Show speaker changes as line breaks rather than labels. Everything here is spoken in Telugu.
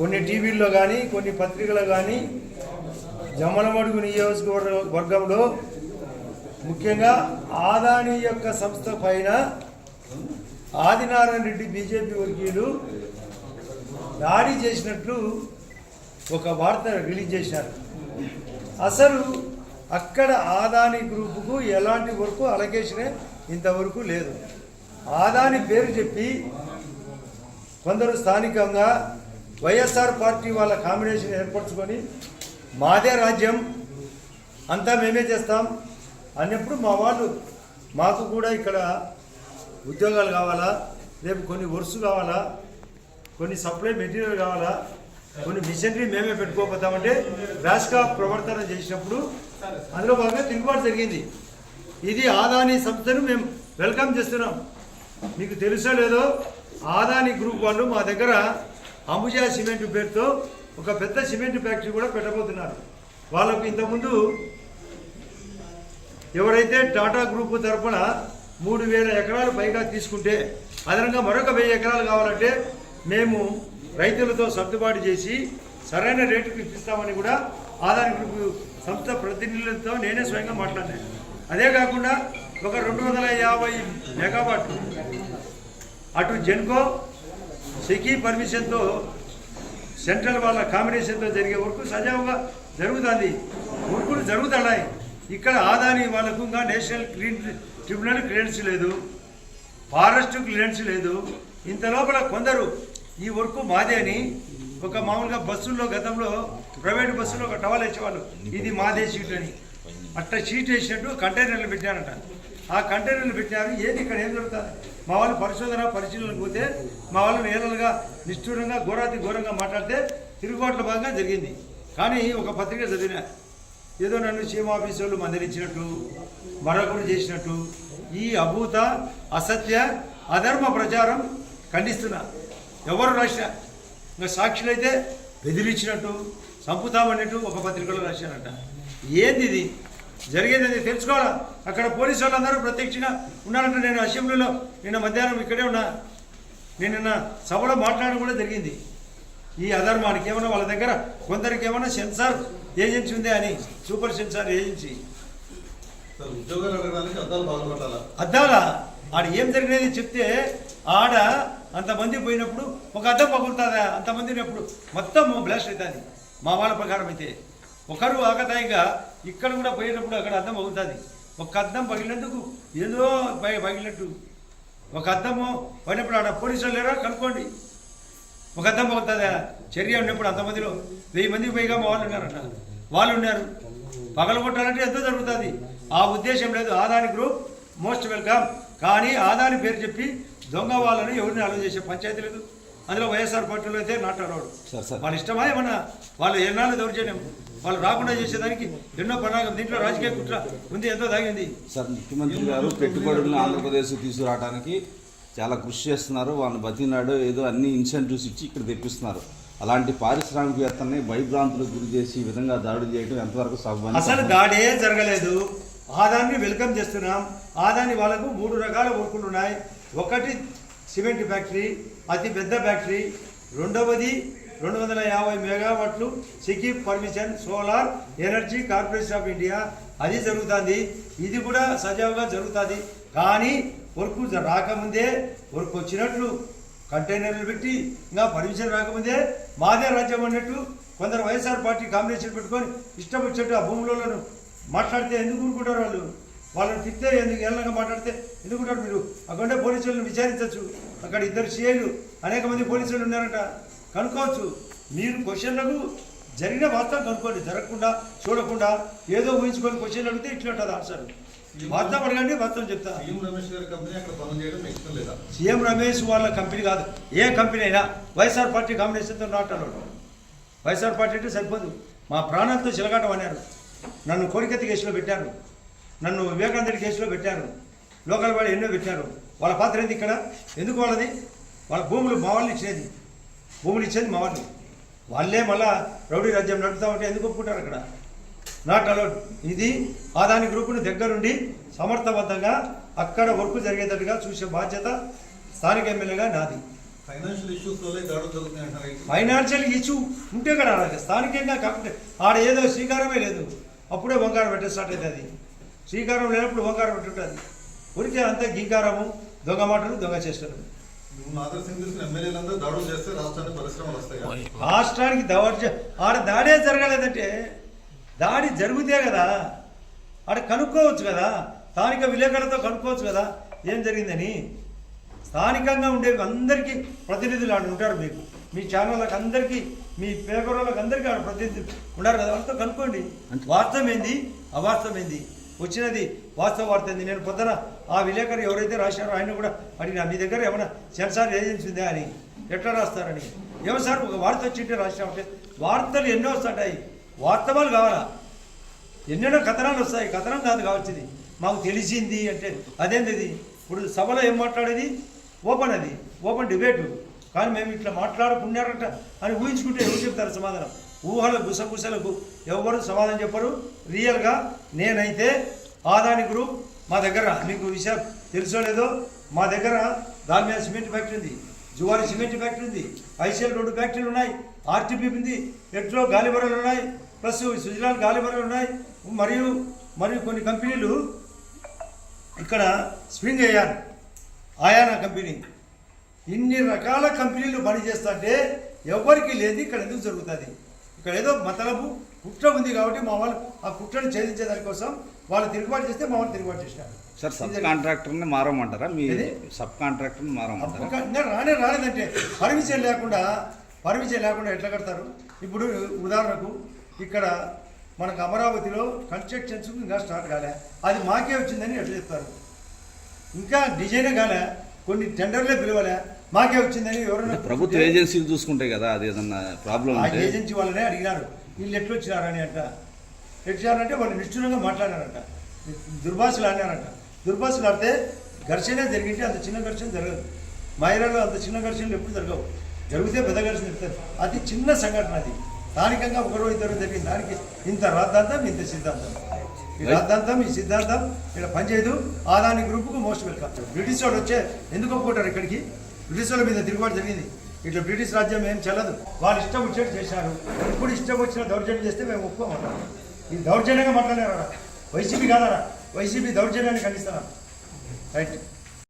కొన్ని టీవీల్లో కానీ కొన్ని పత్రికలో కానీ జమ్మలమడుగు నియోజకవర్గ వర్గంలో ముఖ్యంగా ఆదాని యొక్క సంస్థ పైన ఆదినారాయణ రెడ్డి బీజేపీ వర్గీయులు దాడి చేసినట్లు ఒక వార్త రిలీజ్ చేశారు. అసలు అక్కడ ఆదాని గ్రూపుకు ఎలాంటి వరకు అలగేషన్ ఇంతవరకు లేదు. ఆదాని పేరు చెప్పి కొందరు స్థానికంగా వైఎస్ఆర్ పార్టీ వాళ్ళ కాంబినేషన్ ఏర్పరచుకొని మాదే రాజ్యం అంతా మేమే చేస్తాం అన్నప్పుడు మా వాళ్ళు మాకు కూడా ఇక్కడ ఉద్యోగాలు కావాలా రేపు కొన్ని వర్క్స్ కావాలా కొన్ని సప్లై మెటీరియల్ కావాలా కొన్ని మిషనరీ మేమే పెట్టుకోపోతామంటే రాష్ట్ర ప్రవర్తన చేసినప్పుడు అందులో భాగంగా తిరుగుబాటు జరిగింది. ఇది ఆదాని సంస్థను మేము వెల్కమ్ చేస్తున్నాం. మీకు తెలుసో లేదో ఆదాని గ్రూప్ వాళ్ళు మా దగ్గర అంబుజా సిమెంట్ పేరుతో ఒక పెద్ద సిమెంట్ ఫ్యాక్టరీ కూడా పెట్టబోతున్నారు. వాళ్ళకు ఇంతకుముందు ఎవరైతే టాటా గ్రూప్ తరపున మూడు వేల ఎకరాలు పైగా తీసుకుంటే అదనంగా మరొక వెయ్యి ఎకరాలు కావాలంటే మేము రైతులతో సర్దుబాటు చేసి సరైన రేటుకు ఇప్పిస్తామని కూడా ఆదాయ గ్రూప్ సంస్థ ప్రతినిధులతో నేనే స్వయంగా మాట్లాడాను అదే కాకుండా ఒక రెండు వందల యాభై మెగావాట్లు అటు జెన్కో సెకీ పర్మిషన్తో సెంట్రల్ వాళ్ళ కాంబినేషన్తో జరిగే వర్క్ సజావుగా జరుగుతుంది. వర్కులు జరుగుతున్నాయి ఇక్కడ ఆదాని వాళ్ళకు ఇంకా నేషనల్ క్లీన్ ట్రిబ్యునల్ క్లియరెన్స్ లేదు. ఫారెస్ట్ క్లియరెన్స్ లేదు. ఇంత లోపల కొందరు ఈ వర్క్ మాదే అని ఒక మామూలుగా బస్సుల్లో గతంలో ప్రైవేట్ బస్సులో ఒక టవల్ వేసేవాళ్ళు. ఇది మాదే సీట్ అని. అట్లా సీట్ వేసినట్టు కంటైనర్లు పెట్టారంట ఆ కంటైనర్లు పెట్టినారు. ఏది ఇక్కడ ఏం జరుగుతుంది మా వాళ్ళు పరిశోధన పరిశీలన పోతే మా వాళ్ళు నేలలుగా నిష్ఠూరంగా ఘోరాతి ఘోరంగా మాట్లాడితే తిరుగుబాట్ల భాగంగా జరిగింది. కానీ ఒక పత్రిక చదివిన ఏదో నన్ను సీఎం ఆఫీస్ వాళ్ళు మందలించినట్టు మరొకరు చేసినట్టు ఈ అభూత అసత్య అధర్మ ప్రచారం ఖండిస్తున్నా. ఎవరు రాసిన ఇంకా సాక్షులైతే బెదిరించినట్టు చంపుతామన్నట్టు ఒక పత్రికలో రాశారంట. ఏంది ఇది? జరిగేది అది తెలుసుకోవాలా? అక్కడ పోలీసు వాళ్ళందరూ ప్రత్యక్షంగా ఉన్నారంట నేను అసెంబ్లీలో నిన్న మధ్యాహ్నం ఇక్కడే ఉన్నా. నేను నిన్న సభలో మాట్లాడడం కూడా జరిగింది. ఈ అధర్మానికి ఏమన్నా వాళ్ళ దగ్గర కొందరికి ఏమన్నా సెన్సార్ ఏజెన్సీ ఉందే అని? Super censor agency.
అద్దాలా
ఆడ ఏం జరిగినది చెప్తే ఆడ అంతమంది పోయినప్పుడు ఒక అద్దం పగులుతుందా? అంతమంది ఉన్నప్పుడు మొత్తం బ్లాస్ట్ అవుతుంది. మా వాళ్ళ ప్రకారం అయితే. ఒకరు ఆకతాయిగా ఇక్కడ కూడా పోయేటప్పుడు అక్కడ అద్దం పగులుతుంది ఒక అద్దం పగిలినందుకు ఏదో పగి- పగిలినట్టు. ఒక అద్దము పడినప్పుడు ఆడ పోలీసులు లేరా? కనుక్కోండి. ఒక అద్దం పగులుతుందా? చర్య ఉన్నప్పుడు అంతమందిలో వెయ్యి మందికి పైగా వాళ్ళు ఉన్నారట. వాళ్ళు ఉన్నారు. పగలగొట్టాలంటే ఎంతో జరుగుతుంది. ఆ ఉద్దేశం లేదు. Adani group most welcome. కానీ ఆదాని పేరు చెప్పి దొంగ వాళ్ళని ఎవరిని అలవ చేసే పంచాయతీ లేదు. అందులో వైఎస్ఆర్ పార్టీలో అయితే నాటాడు
సార్, సార్.
వాళ్ళ ఇష్టమా ఏమన్నా? వాళ్ళు ఎన్నాళ్ళు దౌర్జన్యం. వాళ్ళు రాకుండా చేసేదానికి ఎన్నో ప్రణాళిక దీంట్లో రాజకీయ కుట్ర ఉంది ఎంతో దాగింది
సార్ ముఖ్యమంత్రి గారు పెట్టుబడులను ఆంధ్రప్రదేశ్ తీసుకురావడానికి చాలా కృషి చేస్తున్నారు. వాళ్ళని బతినాడు ఏదో అన్ని ఇన్సెంటివ్స్ ఇచ్చి ఇక్కడ తెప్పిస్తున్నారు. అలాంటి పారిశ్రామికవేత్తల్ని భయభ్రాంతులకు గురి చేసి ఈ విధంగా దాడులు చేయడం ఎంతవరకు సబబని
అసలు దాడే జరగలేదు. ఆదాన్ని వెల్కమ్ చేస్తున్నాం. ఆదాని వాళ్ళకు మూడు రకాల వర్కులు ఉన్నాయి ఒకటి సిమెంట్ ఫ్యాక్టరీ అతి పెద్ద ఫ్యాక్టరీ రెండవది రెండు వందల యాభై మెగావాట్లు సికి permission solar energy corporation of India. అది జరుగుతుంది. ఇది కూడా సజావుగా జరుగుతుంది. కానీ వర్క్ రాకముందే వర్క్ వచ్చినట్లు కంటైనర్లు పెట్టి ఇంకా పర్మిషన్ రాకముందే మాదే రాజ్యం అన్నట్టు కొందరు వైఎస్ఆర్ పార్టీ కాంబినేషన్ పెట్టుకొని ఇష్టం వచ్చినట్టు ఆ భూములలో మాట్లాడితే ఎందుకు ఊరుకుంటారు వాళ్ళు? వాళ్ళని తిట్టే ఎందుకు ఏళ్ళగా మాట్లాడితే ఎందుకుంటారు మీరు? అక్కడ పోలీసులను విచారించవచ్చు. అక్కడ ఇద్దరు సీఐలు అనేక మంది పోలీసులు ఉన్నారంట. కనుక్కోవచ్చు. మీరు క్వశ్చన్లకు జరిగిన వాస్తవం కనుక్కోండి. జరగకుండా చూడకుండా ఏదో ఊహించుకొని క్వశ్చన్లు అడిగితే ఇట్లా ఉంటుంది? ఆన్సర్ వాస్తవం అడగండి వాస్తవం చెప్తా.
సీఎం రమేష్
వాళ్ళ కంపెనీ కాదు. ఏ కంపెనీ అయినా వైఎస్ఆర్ పార్టీ కాంబినేషన్తో నాటాడు వైఎస్ఆర్ పార్టీ అంటే సరిపోదు. మా ప్రాణాలతో చిలగాటం అన్నారు నన్ను కోరికత్తి కేసులో పెట్టారు. నన్ను వివేకానంద కేసులో పెట్టారు. లోకల్ వాళ్ళు ఎన్నో పెట్టారు. వాళ్ళ పాత్ర ఏంది ఇక్కడ? ఎందుకు వాళ్ళది? వాళ్ళ భూములు మా వాళ్ళు ఇచ్చేది. భూములు ఇచ్చేది మా వాళ్ళు వాళ్ళే మళ్ళా రౌడీ రాజ్యం నడుపుతామంటే ఎందుకు ఒప్పుకుంటారు అక్కడ? నాట్ అలౌడ్ ఇది ఆదాని గ్రూపును దగ్గరుండి సమర్థవంతంగా అక్కడ వర్క్ జరిగేటట్టుగా చూసే బాధ్యత స్థానిక ఎమ్మెల్యేగా నాది.
ఫైనాన్షియల్
ఇష్యూ ఉంటే కదా స్థానికంగా కాకుండా ఆడ ఏదో శ్రీకారమే లేదు. అప్పుడే ఓంకారం పెట్టే స్టార్ట్ అవుతుంది అది. శ్రీకారం లేనప్పుడు ఓంకారం పెట్టుంటుంది. ఉరికి అంతే గీకారము దొంగ మాటలు దొంగ చేస్తారు
రాష్ట్రానికి
దౌర్జ ఆడ దాడే జరగలేదంటే దాడి జరిగితే కదా ఆడ కనుక్కోవచ్చు కదా స్థానిక విలేకరులతో కనుక్కోవచ్చు కదా ఏం జరిగిందని. స్థానికంగా ఉండే అందరికీ ప్రతినిధులు ఆడ ఉంటారు మీకు. మీ ఛానళ్ళకి అందరికీ మీ పేపర్ వాళ్ళకి అందరికీ ఆడ ప్రతినిధులు ఉన్నారు కదా వాళ్ళతో కనుక్కోండి. వాస్తవం ఏంది అవాస్తవం ఏంది వచ్చినది వాస్తవ వార్త ఏంది? నేను పొద్దున ఆ విలేకరు ఎవరైతే రాశారో ఆయన కూడా అడిగిన మీ దగ్గర ఏమైనా సెన్సార్ ఏజెన్సీ ఉందా అని? ఎట్లా రాస్తారని? ఏమో సార్ ఒక వార్త వచ్చింటే రాసినామంటే వార్తలు ఎన్నో వస్తుంటాయి. వాస్తవాలు కావాలా? ఎన్నెన్నో కథనాలు వస్తాయి. కథనం కాదు కావాల్సింది. మాకు తెలిసింది అంటే అదేంటిది ఇప్పుడు సభలో ఏం మాట్లాడేది? ఓపెన్ అది. Open debate. కానీ మేము ఇట్లా మాట్లాడుకున్నారట అని ఊహించుకుంటే ఎవరు చెప్తారు సమాధానం? ఊహల గుసగుసలకు ఎవరు సమాధానం చెప్పరు. రియల్గా నేనైతే ఆదాని గ్రూప్ మా దగ్గర మీకు విషయం తెలుసో లేదో మా దగ్గర దాల్మియా సిమెంట్ ఫ్యాక్టరీ ఉంది జువారి సిమెంట్ ఫ్యాక్టరీ ఉంది ఐసీఎల్ రెండు ఫ్యాక్టరీలు ఉన్నాయి ఆర్టీపీ ఉంది ఎట్లో గాలిబరలు ఉన్నాయి ప్లస్ స్విట్జర్లాండ్ గాలిబరలు ఉన్నాయి మరియు మరియు కొన్ని కంపెనీలు ఇక్కడ స్ప్రింగ్ అయ్యాను ఆయానా కంపెనీ. ఇన్ని రకాల కంపెనీలు పనిచేస్తుంటే ఎవరికి లేదు ఇక్కడ ఎందుకు జరుగుతుంది? ఇక్కడ ఏదో మతలబు కుట్ర ఉంది కాబట్టి మా వాళ్ళు ఆ కుట్రను ఛేదించే దానికోసం వాళ్ళు తిరుగుబాటు చేస్తే మా వాళ్ళు తిరుగుబాటు చేసినారు.
సార్ సబ్ కాంట్రాక్టర్ని మారమంటారా? మీ? సబ్ కాంట్రాక్టర్ని మారమంటారా?
ఇంకా రానే రాలేదంటే పర్మిషన్ లేకుండా పర్మిషన్ లేకుండా ఎట్లా కడతారు? ఇప్పుడు ఉదాహరణకు ఇక్కడ మనకు అమరావతిలో కన్స్ట్రక్షన్స్ ఇంకా స్టార్ట్ కాలే. అది మాకే వచ్చిందని ఎట్లా చెప్తారు? ఇంకా డిజైనే కాలే. కొన్ని టెండర్లే పిలవలే. మాకే వచ్చిందని ఎవరైనా
ప్రభుత్వ ఏజెన్సీలు చూసుకుంటాయి కదా అది ఏదన్నా ప్రాబ్లం
ఆ ఏజెన్సీ వాళ్ళనే అడిగినారు. వీళ్ళు ఎట్లా వచ్చినారని అంట. ఎట్లారంటే వాళ్ళు నిష్ఠురంగా మాట్లాడారంట దుర్భాషలు ఆడినారంట. దుర్భాషలు ఆడితే ఘర్షణ జరిగింటే అంత చిన్న ఘర్షణ జరగదు. మైరాలో అంత చిన్న ఘర్షణలు ఎప్పుడు జరగవు. జరిగితే పెద్ద ఘర్షణ జరుగుతుంది. అతి చిన్న సంఘటన అది. స్థానికంగా ఒకరో ఇద్దరు జరిగింది దానికి ఇంత రాద్ధాంతం ఇంత సిద్ధాంతం. ఈ రాద్ధాంతం ఈ సిద్ధాంతం ఇక్కడ పనిచేయదు ఆదాని గ్రూపుకు మోస్ట్ వెల్కమ్. బ్రిటిష్ వాళ్ళు వచ్చే ఎందుకు ఒప్పుకుంటారు ఇక్కడికి? బ్రిటిష్ వాళ్ళ మీద తిరుగుబాటు జరిగింది. ఇట్లా బ్రిటిష్ రాజ్యం ఏం చెల్లదు. వాళ్ళు ఇష్టం వచ్చేట్టు చేశారు. ఇప్పుడు ఇష్టం వచ్చిన దౌర్జన్యం చేస్తే మేము ఒప్పుకోమంటాం. ఇది దౌర్జన్యంగా మాట్లాడారా వైసీపీ కాదారా? వైసీపీ దౌర్జన్యాన్ని ఖండిస్తారా? రైట్.